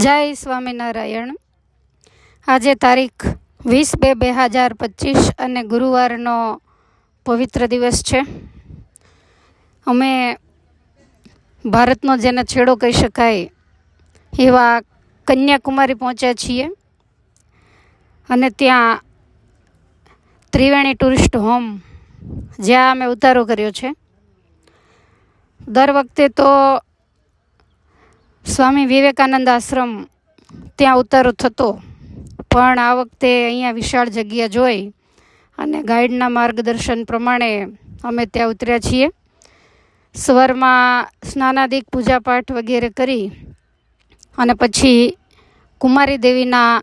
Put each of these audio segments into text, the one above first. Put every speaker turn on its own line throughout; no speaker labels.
જય સ્વામિનારાયણ. આજે તારીખ વીસ બે બે હજાર પચીસ અને ગુરુવારનો પવિત્ર દિવસ છે. અમે ભારતનો જેને છેડો કહી શકાય એવા કન્યાકુમારી પહોંચ્યા છીએ. અને ત્યાં ત્રિવેણી ટુરિસ્ટ હોમ જ્યાં અમે ઉતારો કર્યો છે. દર વખતે તો સ્વામી વિવેકાનંદ આશ્રમ ત્યાં ઉતારો થતો. પણ આ વખતે અહીંયા વિશાળ જગ્યા જોઈ અને ગાઈડના માર્ગદર્શન પ્રમાણે અમે ત્યાં ઉતર્યા છીએ. સવારમાં સ્નાનાદિક પૂજાપાઠ વગેરે કરી અને પછી કુમારી દેવીના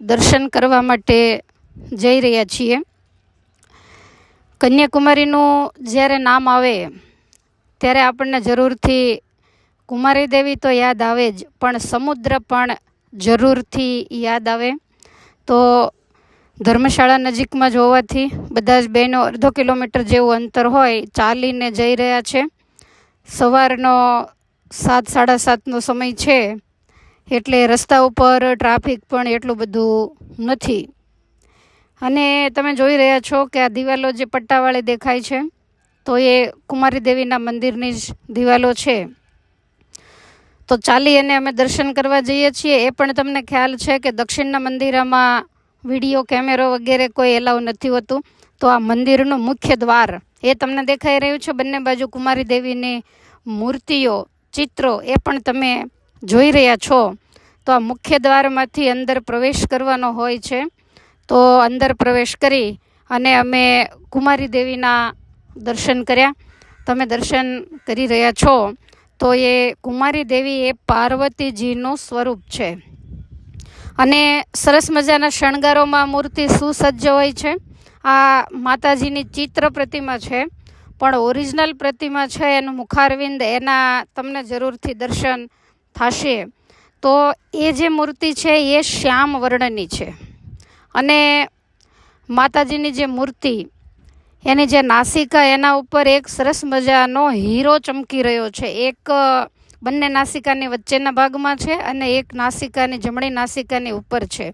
દર્શન કરવા માટે જઈ રહ્યા છીએ. કન્યાકુમારીનું જ્યારે નામ આવે, ત્યારે આપણને જરૂરથી કુમારી દેવી તો યાદ આવે જ, પણ સમુદ્ર પણ જરૂરથી યાદ આવે. તો ધર્મશાળા નજીકમાં જ હોવાથી બધા જ બહેનો અડધો કિલોમીટર જેવું અંતર હોય ચાલીને જઈ રહ્યા છે. સવારનો સાત, સાડા સાતનો સમય છે, એટલે રસ્તા ઉપર ટ્રાફિક પણ એટલું બધું નથી. અને તમે જોઈ રહ્યા છો કે આ દિવાલો જે પટ્ટાવાળી દેખાય છે, તો એ કુમારી દેવીના મંદિરની જ દિવાલો છે. તો ચાલી અને અમે દર્શન કરવા જઈએ છીએ. એ પણ તમને ખ્યાલ છે કે દક્ષિણના મંદિરમાં વીડિયો, કેમેરો વગેરે કોઈ એલાવ નથી હોતું. તો આ મંદિરનું મુખ્ય દ્વાર એ તમને દેખાઈ રહ્યું છે. બંને બાજુ કુમારી દેવીની મૂર્તિઓ, ચિત્રો એ પણ તમે જોઈ રહ્યા છો. તો આ મુખ્ય દ્વારમાંથી અંદર પ્રવેશ કરવાનો હોય છે. તો અંદર પ્રવેશ કરી અને અમે કુમારી દેવીના દર્શન કર્યા. તમે દર્શન કરી રહ્યા છો. તો એ કુમારી દેવી એ પાર્વતીજીનું સ્વરૂપ છે. અને સરસ મજાના શણગારોમાં મૂર્તિ સુસજ્જ હોય છે. આ માતાજીની ચિત્ર પ્રતિમા છે. પણ ઓરિજિનલ પ્રતિમા છે એનું મુખારવિંદ એના તમને જરૂરથી દર્શન થશે. તો એ જે મૂર્તિ છે એ શ્યામ વર્ણની છે. અને માતાજીની જે મૂર્તિ એની જે નાસિકા, એના ઉપર એક સરસ મજાનો હીરો ચમકી રહ્યો છે. એક બંને નાસિકાની વચ્ચેના ભાગમાં છે અને એક નાસિકાની, જમણી નાસિકાની ઉપર છે.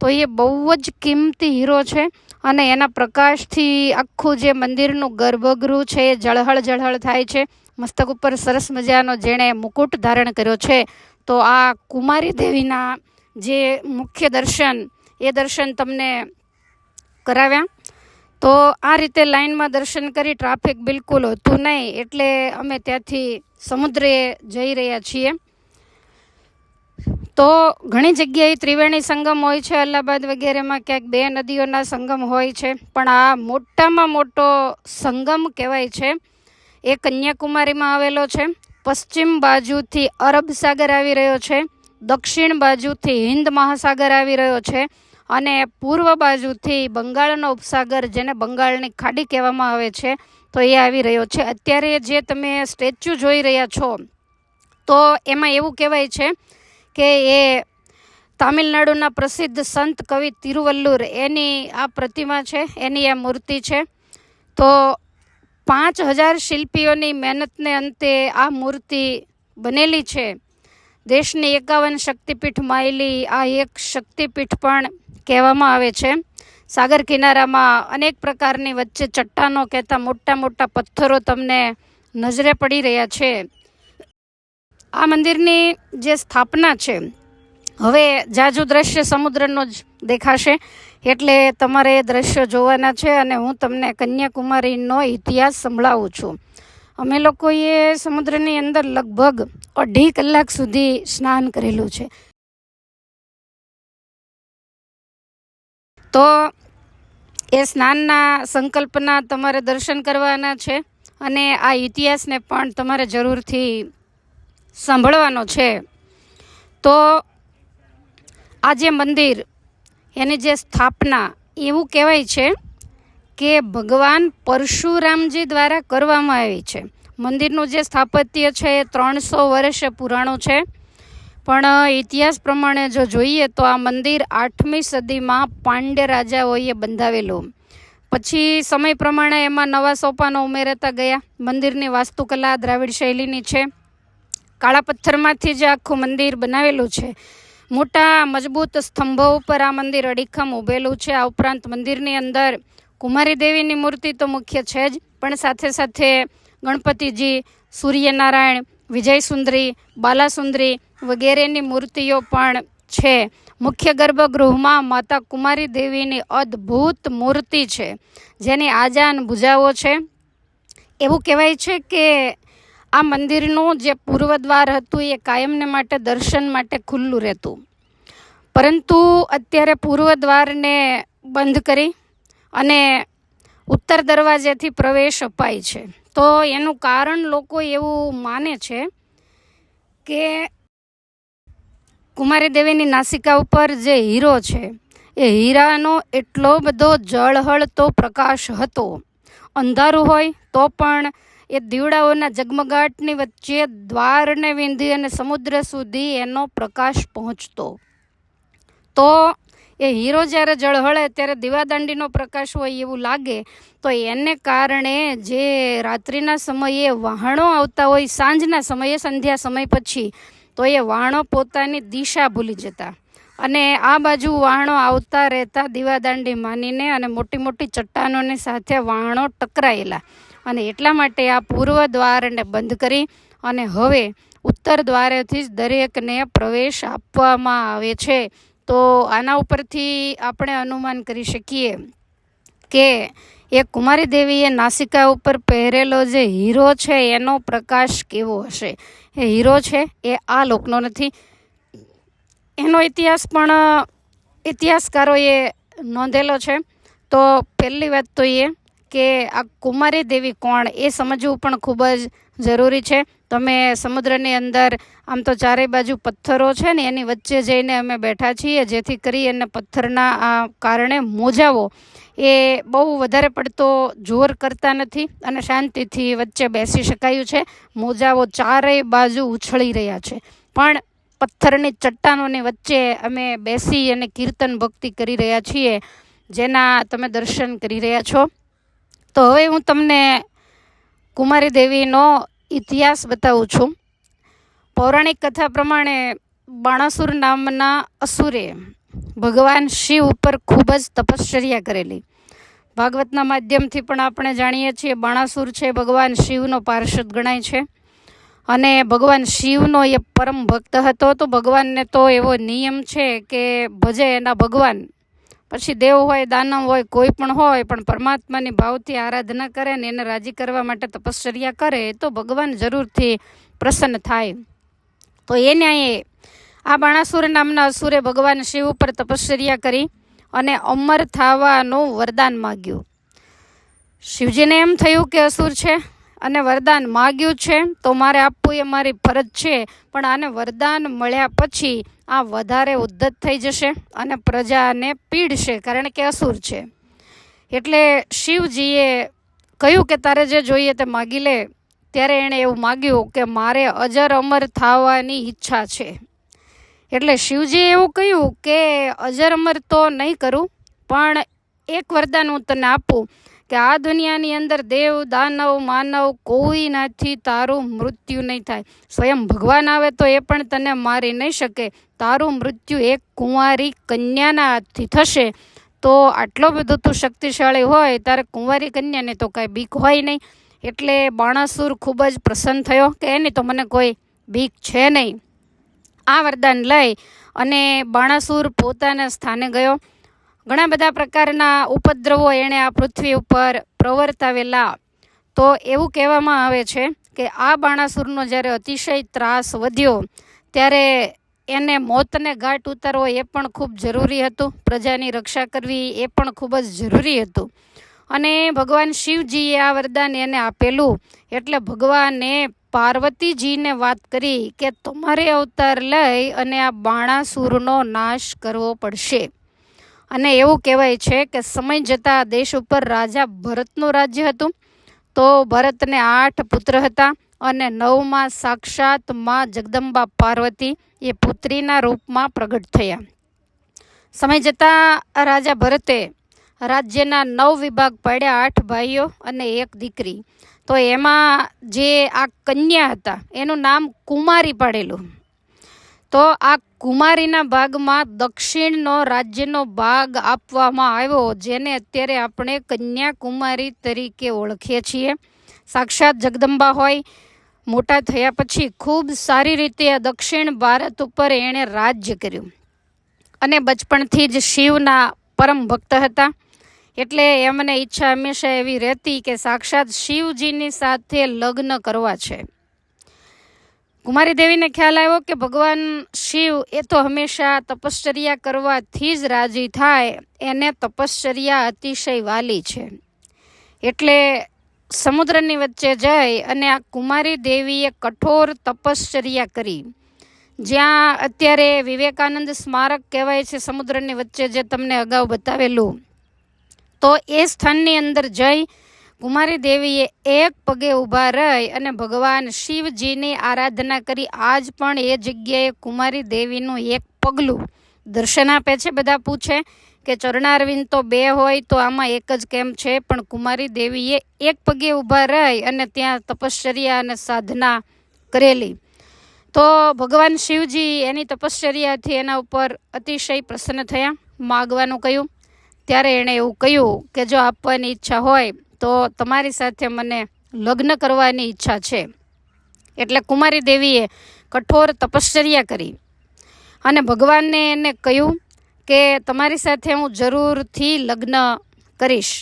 તો એ બહુ જ કિંમતી હીરો છે અને એના પ્રકાશથી આખું જે મંદિરનું ગર્ભગૃહ છે એ જળહળ જળહળ થાય છે. મસ્તક ઉપર સરસ મજાનો જેણે મુકુટ ધારણ કર્યો છે. તો આ કુમારી દેવીના જે મુખ્ય દર્શન, એ દર્શન તમને કરાવ્યા. તો આ રીતે લાઇનમાં દર્શન કરી ટ્રાફિક બિલકુલ હતું નહીં, એટલે અમે ત્યાંથી સમુદ્રે જઈ રહ્યા છીએ. તો ઘણી જગ્યાએ ત્રિવેણી સંગમ હોય છે, અલ્હાબાદ વગેરેમાં ક્યાંક બે નદીઓના સંગમ હોય છે, પણ આ મોટામાં મોટો સંગમ કહેવાય છે. એ કન્યાકુમારીમાં આવેલો છે. પશ્ચિમ બાજુથી અરબ સાગર આવી રહ્યો છે. દક્ષિણ બાજુથી હિન્દ મહાસાગર આવી રહ્યો છે. અને પૂર્વ બાજુથી બંગાળનો ઉપસાગર, જેને બંગાળની ખાડી કહેવામાં આવે છે, તો એ આવી રહ્યો છે. અત્યારે જે તમે સ્ટેચ્યુ જોઈ રહ્યા છો, તો એમાં એવું કહેવાય છે કે એ તામિલનાડુના પ્રસિદ્ધ સંત કવિ તિરુવલ્લુર, એની આ પ્રતિમા છે, એની આ મૂર્તિ છે. તો પાંચ હજાર શિલ્પીઓની મહેનતને અંતે આ મૂર્તિ બનેલી છે. દેશની એકાવન શક્તિપીઠ માયલી, આ એક શક્તિપીઠ પણ કહેવામાં આવે છે. સાગર કિનારામાં અનેક પ્રકારની વચ્ચે ચટ્ટાનો કહેતા મોટા મોટા પથ્થરો તમને નજરે પડી રહ્યા છે. આ મંદિરની જે સ્થાપના છે, હવે જાજુ દ્રશ્ય સમુદ્રનો જ દેખાશે. એટલે તમારે એ દ્રશ્યો જોવાના છે અને હું તમને કન્યાકુમારીનો ઇતિહાસ સંભળાવું છું. અમે લોકોએ સમુદ્રની અંદર લગભગ અઢી કલાક સુધી સ્નાન કરેલું છે. તો એ સ્નાનના સંકલ્પના તમારે દર્શન કરવાના છે અને આ ઇતિહાસને પણ તમારે જરૂરથી સાંભળવાનો છે. તો આ જે મંદિર, એની જે સ્થાપના, એવું કહેવાય છે કે ભગવાન પરશુરામજી દ્વારા કરવામાં આવી છે. મંદિરનું જે સ્થાપત્ય છે એ ત્રણસો વર્ષ પુરાણું છે. પણ ઇતિહાસ પ્રમાણે જો જોઈએ તો આ મંદિર આઠમી સદીમાં પાંડ્ય રાજાઓએ બંધાવેલું. પછી સમય પ્રમાણે એમાં નવા સોપાનો ઉમેરાતા ગયા. મંદિરની વાસ્તુકલા દ્રાવિડ શૈલીની છે. કાળા પથ્થરમાંથી જે આખું મંદિર બનાવેલું છે, મોટા મજબૂત સ્તંભો ઉપર આ મંદિર અડીખમ ઊભેલું છે. આ ઉપરાંત મંદિરની અંદર કુમારી દેવીની મૂર્તિ તો મુખ્ય છે જ, પણ સાથે સાથે ગણપતિજી, સૂર્યનારાયણ વિજય સુંદરી બાલાસુંદરી વગેરેની મૂર્તિઓ પણ છે. મુખ્ય ગર્ભગૃહમાં માતા કુમારી દેવીની અદ્ભુત મૂર્તિ છે, જેની આજાન ભુજાઓ છે. એવું કહેવાય છે કે આ મંદિરનું જે પૂર્વદ્વાર હતું, એ કાયમને માટે, દર્શન માટે ખુલ્લું રહેતું. પરંતુ અત્યારે પૂર્વદ્વારને બંધ કરી અને ઉત્તર દરવાજેથી પ્રવેશ અપાય છે. તો એનું કારણ લોકો એવું માને છે કે કુમારી દેવીની નાસિકા ઉપર જે હીરો છે, એ હીરાનો એટલો બધો જળહળતો પ્રકાશ હતો. અંધારું હોય તો પણ એ દીવડાઓના ઝગમગાટની વચ્ચે દ્વારને વિંધી અને સમુદ્ર સુધી એનો પ્રકાશ પહોંચતો. તો એ હીરો જ્યારે જળહળે ત્યારે દીવાદાંડીનો પ્રકાશ હોય એવું લાગે, તો એને કારણે જે રાત્રિના સમયે વહાણો આવતા હોય, સાંજના સમયે, સંધ્યા સમય પછી, તો એ વહાણો પોતાની દિશા ભૂલી જતા. અને આ બાજુ વહાણો આવતા રહેતા દીવાદાંડી માનીને અને મોટી મોટી ચટ્ટાનોની સાથે વહાણો ટકરાયેલા. અને એટલા માટે આ પૂર્વ દ્વારને બંધ કરી અને હવે ઉત્તર દ્વારેથી જ દરેકને પ્રવેશ આપવામાં આવે છે. તો આના ઉપરથી આપણે અનુમાન કરી શકીએ કે એ કુમારી દેવીએ નાસિકા ઉપર પહેરેલો જે હીરો છે, એનો પ્રકાશ કેવો હશે? એ હીરો છે, એ આ લોકનો નથી. એનો ઇતિહાસ પણ ઇતિહાસકારોએ નોંધેલો છે. તો પહેલી વાત તો એ કે આ કુમારી દેવી કોણ એ સમજવું પણ ખૂબ જ જરૂરી છે. તમે સમુદ્રની અંદર આમ તો ચારે બાજુ પથ્થરો છે ને, એની વચ્ચે જઈને અમે બેઠા છીએ, જેથી કરી અને પથ્થરના આ કારણે મોજાઓ એ બહુ વધારે પડતો જોર કરતા નથી અને શાંતિથી વચ્ચે બેસી શકાયું છે. મોજાઓ ચારેય બાજુ ઉછળી રહ્યા છે. પણ પથ્થરની ચટ્ટાનોની વચ્ચે અમે બેસી અને કીર્તન ભક્તિ કરી રહ્યા છીએ, જેના તમે દર્શન કરી રહ્યા છો. તો હવે હું તમને કુમારી દેવીનો ઇતિહાસ બતાવું છું. પૌરાણિક કથા પ્રમાણે બાણાસુર નામના અસુરે ભગવાન શિવ ઉપર ખૂબ જ તપશ્ચર્યા કરેલી. ભાગવતના માધ્યમથી પણ આપણે જાણીએ છીએ બાણાસુર છે ભગવાન શિવનો પાર્ષદ ગણાય છે. અને ભગવાન શિવનો એ પરમ ભક્ત હતો તો ભગવાનને તો એવો નિયમ છે કે ભજે એના ભગવાન. પછી દેવ હોય, દાનવ હોય, કોઈ પણ હોય, પણ પરમાત્માની ભાવથી આરાધના કરે ને એને રાજી કરવા માટે તપશ્ચર્યા કરે, તો ભગવાન જરૂરથી પ્રસન્ન થાય. તો એ ન્યાયે આ બાણાસુર નામના અસુરે ભગવાન શિવ ઉપર તપશ્ચર્યા કરી અને અમર થવાનું વરદાન માગ્યું. શિવજીને એમ થયું કે અસુર છે અને વરદાન માગ્યું છે, તો મારે આપવું એ મારી ફરજ છે, પણ આને વરદાન મળ્યા પછી આ વધારે ઉદ્ધત થઈ જશે અને પ્રજાને પીડશે, કારણ કે અસુર છે. એટલે શિવજીએ કહ્યું કે તારે જે જોઈએ તે માગી લે, ત્યારે એણે એવું માગ્યું કે મારે અજર અમર થવાની ઈચ્છા છે. એટલે શિવજીએ એવું કહ્યું કે અજર અમર તો નહીં કરું, પણ એક વરદાન હું તને આપું કે આ દુનિયાની અંદર દેવ, દાનવ, માનવ કોઈનાથી તારું મૃત્યુ નહીં થાય. સ્વયં ભગવાન આવે તો એ પણ તને મારી નહીં શકે. તારું મૃત્યુ એક કુંવારી કન્યાના હાથથી થશે. તો આટલો બધો તું શક્તિશાળી હોય, તારે કુંવારી કન્યાને તો કાંઈ બીક હોય નહીં. એટલે બાણાસુર ખૂબ જ પ્રસન્ન થયો કે એની તો મને કોઈ બીક છે નહીં. આ વરદાન લઈ અને બાણાસુર પોતાના સ્થાને ગયો. ઘણા બધા પ્રકારના ઉપદ્રવો એણે આ પૃથ્વી ઉપર પ્રવર્તાવેલા. તો એવું કહેવામાં આવે છે કે આ બાણાસુરનો જ્યારે અતિશય ત્રાસ વધ્યો, ત્યારે એને મોતને ઘાટ ઉતારવો એ પણ ખૂબ જરૂરી હતું. પ્રજાની રક્ષા કરવી એ પણ ખૂબ જ જરૂરી હતું. અને ભગવાન શિવજીએ આ વરદાન એને આપેલું. એટલે ભગવાને પાર્વતીજીને વાત કરી કે, તમારે અવતાર લઈ અને આ બાણાસુરનો નાશ કરવો પડશે. અને એવું કહેવાય છે કે સમય જતાં દેશ ઉપર રાજા ભરતનું રાજ્ય હતું. તો ભરતને આઠ પુત્ર હતા અને નવમાં સાક્ષાતમાં જગદંબા પાર્વતી એ પુત્રીના રૂપમાં પ્રગટ થયા. સમય જતાં રાજા ભરતે રાજ્યના નવ વિભાગ પાડ્યા, આઠ ભાઈઓ અને એક દીકરી. તો એમાં જે આ કન્યા હતા, એનું નામ કુમારી પાડેલું. તો આ કુમારીના ભાગમાં દક્ષિણનો રાજ્યનો ભાગ આપવામાં આવ્યો, જેને અત્યારે આપણે કન્યાકુમારી તરીકે ઓળખીએ છીએ. સાક્ષાત જગદંબા હોય, મોટા થયા પછી ખૂબ સારી રીતે આ દક્ષિણ ભારત ઉપર એણે રાજ્ય કર્યું. અને બચપણથી જ શિવના પરમ ભક્ત હતા. એટલે એમને ઈચ્છા હંમેશા એવી રહેતી કે સાક્ષાત શિવજીની સાથે લગ્ન કરવા છે. કુમારી દેવીને ખ્યાલ આવ્યો કે ભગવાન શિવ એ તો હંમેશા તપશ્ચર્યા કરવાથી જ રાજી થાય. એને તપશ્ચર્યા અતિશય વાલી છે. એટલે સમુદ્રની વચ્ચે જઈ અને આ કુમારી દેવીએ કઠોર તપશ્ચર્યા કરી. જ્યાં અત્યારે વિવેકાનંદ સ્મારક કહેવાય છે સમુદ્રની વચ્ચે જે તમને અગાઉ બતાવેલું. તો એ સ્થાનની અંદર જઈ કુમારી દેવીએ એક પગે ઊભા રહી અને ભગવાન શિવજીની આરાધના કરી. આજ પણ એ જગ્યાએ કુમારી દેવીનું એક પગલું દર્શન આપે છે બધા પૂછે કે ચરણારવિંદ તો બે હોય તો આમાં એક જ કેમ છે? પણ કુમારી દેવીએ એક પગે ઊભા રહી અને ત્યાં તપશ્ચર્યા અને સાધના કરેલી. તો ભગવાન શિવજી એની તપશ્ચર્યાથી એના ઉપર અતિશય પ્રસન્ન થયા, માગવાનું કહ્યું. ત્યારે એણે એવું કહ્યું કે જો આપવાની ઈચ્છા હોય તો તમારી સાથે મને લગ્ન કરવાની ઈચ્છા છે. એટલે કુમારી દેવીએ કઠોર તપશ્ચર્યા કરી અને ભગવાનને એને કહ્યું કે તમારી સાથે હું જરૂરથી લગ્ન કરીશ.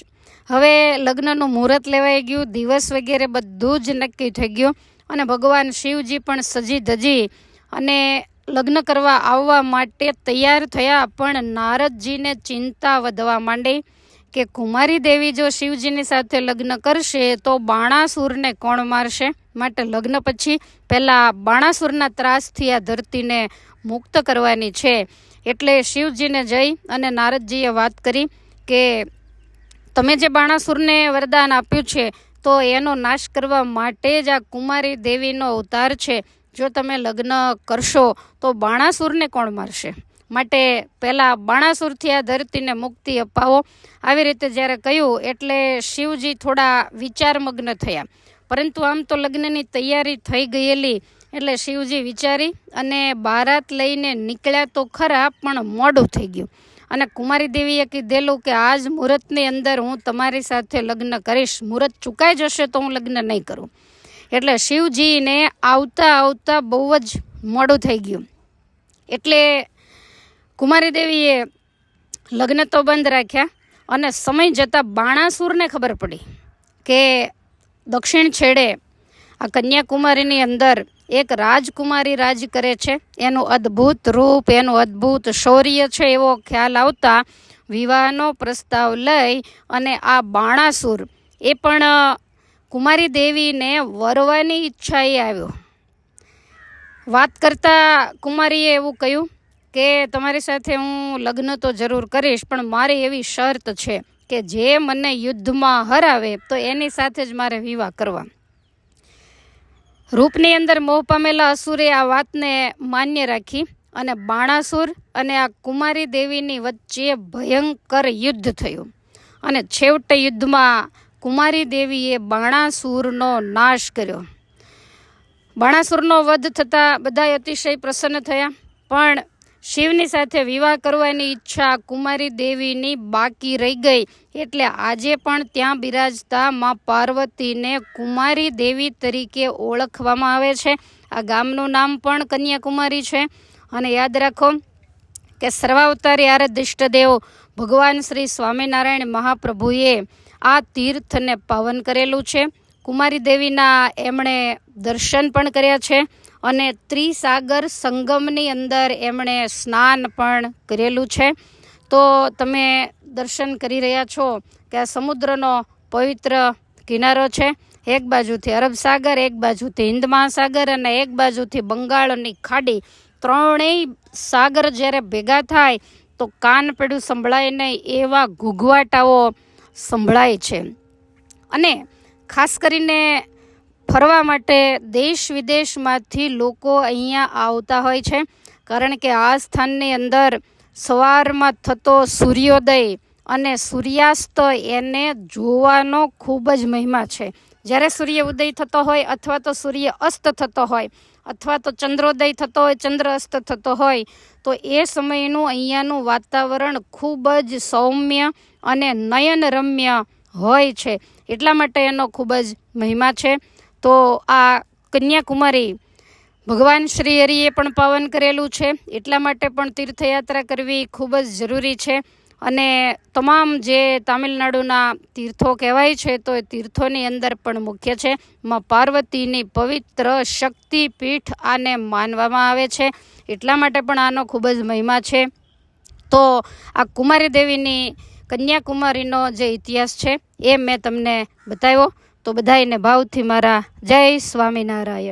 હવે લગ્નનું મુહૂર્ત લેવાઈ ગયું, દિવસ વગેરે બધું જ નક્કી થઈ ગયું અને ભગવાન શિવજી પણ સજી ધજી અને લગ્ન કરવા આવવા માટે તૈયાર થયા, પણ નારદજીને ચિંતા વધવા માંડી. કે કુમારી દેવી જો શિવજીની સાથે લગ્ન કરશે, તો બાણાસુરને કોણ મારશે? માટે લગ્ન પછી પહેલાં બાણાસુરના ત્રાસથી આ ધરતીને મુક્ત કરવાની છે. એટલે શિવજીને જઈ અને નારદજીએ વાત કરી કે, તમે જે બાણાસુરને વરદાન આપ્યું છે, તો એનો નાશ કરવા માટે જ આ કુમારી દેવીનો અવતાર છે. જો તમે લગ્ન કરશો, તો બાણાસુરને કોણ મારશે? માટે પહેલાં બાણાસુરથી આ ધરતીને મુક્તિ અપાવો. આવી રીતે જ્યારે કહ્યું, એટલે શિવજી થોડા વિચારમગ્ન થયા. પરંતુ આમ તો લગ્નની તૈયારી થઈ ગયેલી, એટલે શિવજી વિચારી અને બારાત લઈને નીકળ્યા તો ખરા, પણ મોડું થઈ ગયું. અને કુમારી દેવીએ કીધેલું કે આજ મુહૂર્તની અંદર હું તમારી સાથે લગ્ન કરીશ. મુહૂર્ત ચૂકાઈ જશે તો હું લગ્ન નહીં કરું. એટલે શિવજીને આવતા આવતા બહુ જ મોડું થઈ ગયું. એટલે કુમારી દેવીએ લગ્ન તો બંધ રાખ્યા અને સમય જતાં બાણાસુરને ખબર પડી કે દક્ષિણ છેડે આ કન્યાકુમારીની અંદર એક રાજકુમારી રાજ કરે છે. એનું અદ્ભુત રૂપ, એનું અદ્ભુત શૌર્ય છે એવો ખ્યાલ આવતા વિવાહનો પ્રસ્તાવ લઈ અને આ બાણાસુર એ પણ કુમારી દેવીને વરવાની ઈચ્છાએ આવ્યો. વાત કરતાં કુમારીએ એવું કહ્યું કે તમારી સાથે હું લગ્ન તો જરૂર કરીશ, પણ મારી એવી શરત છે કે જે મને યુદ્ધમાં હરાવે, તો એની સાથે જ મારે વિવાહ કરવા. રૂપની અંદર મોહ પામેલા અસુરે આ વાતને માન્ય રાખી અને બાણાસુર અને આ કુમારી દેવીની વચ્ચે ભયંકર યુદ્ધ થયું. અને છેવટે યુદ્ધમાં કુમારી દેવીએ બાણાસુરનો નાશ કર્યો. બાણાસુરનો વધ થતાં બધા અતિશય પ્રસન્ન થયા, પણ શિવની સાથે વિવાહ કરવાની ઈચ્છા કુમારી દેવીની બાકી રહી ગઈ. એટલે આજે પણ ત્યાં બિરાજતા માં પાર્વતીને કુમારી દેવી તરીકે ઓળખવામાં આવે છે. આ ગામનું નામ પણ કન્યાકુમારી છે. અને યાદ રાખો કે સર્વાવતારી આરાધિષ્ટ દેવો ભગવાન શ્રી સ્વામિનારાયણ મહાપ્રભુએ આ તીર્થને પાવન કરેલું છે. કુમારી દેવીના એમણે દર્શન પણ કર્યા છે. અને ત્રિસાગર સંગમની અંદર એમણે સ્નાન પણ કરેલું છે. તો તમે દર્શન કરી રહ્યા છો કે આ સમુદ્રનો પવિત્ર કિનારો છે. એક બાજુથી અરબ સાગર, એક બાજુથી હિન્દ મહાસાગર અને એક બાજુથી બંગાળની ખાડી. ત્રણેય સાગર જ્યારે ભેગા થાય તો કાન પેડું સંભળાય નહીં એવા ઘૂઘવાટાઓ સંભળાય છે. અને ખાસ કરીને ફરવા માટે દેશ વિદેશમાંથી લોકો અહીંયા આવતા હોય છે. કારણ કે આ સ્થાનની અંદર સવારમાં થતો સૂર્યોદય અને સૂર્યાસ્ત એને જોવાનો ખૂબ જ મહિમા છે. જ્યારે સૂર્ય ઉદય થતો હોય અથવા તો સૂર્ય અસ્ત થતો હોય અથવા તો ચંદ્રોદય થતો હોય, ચંદ્ર અસ્ત થતો હોય, તો એ સમયનું અહીંયાનું વાતાવરણ ખૂબ જ સૌમ્ય અને નયનરમ્ય હોય છે. એટલા માટે એનો ખૂબ જ મહિમા છે. તો આ કન્યાકુમારી ભગવાન શ્રી હરિએ પણ પાવન કરેલું છે. એટલા માટે પણ તીર્થયાત્રા કરવી ખૂબ જ જરૂરી છે. અને તમામ જે તામિલનાડુના તીર્થો કહેવાય છે, તો એ તીર્થોની અંદર પણ મુખ્ય છે. માં પાર્વતીની પવિત્ર શક્તિપીઠ આને માનવામાં આવે છે. એટલા માટે પણ આનો ખૂબ જ મહિમા છે. તો આ કુમારી દેવીની કન્યાકુમારીનો જે ઇતિહાસ છે, એ મેં તમને બતાવ્યો. તો બધાને ભાવથી મારા જય સ્વામિનારાયણ.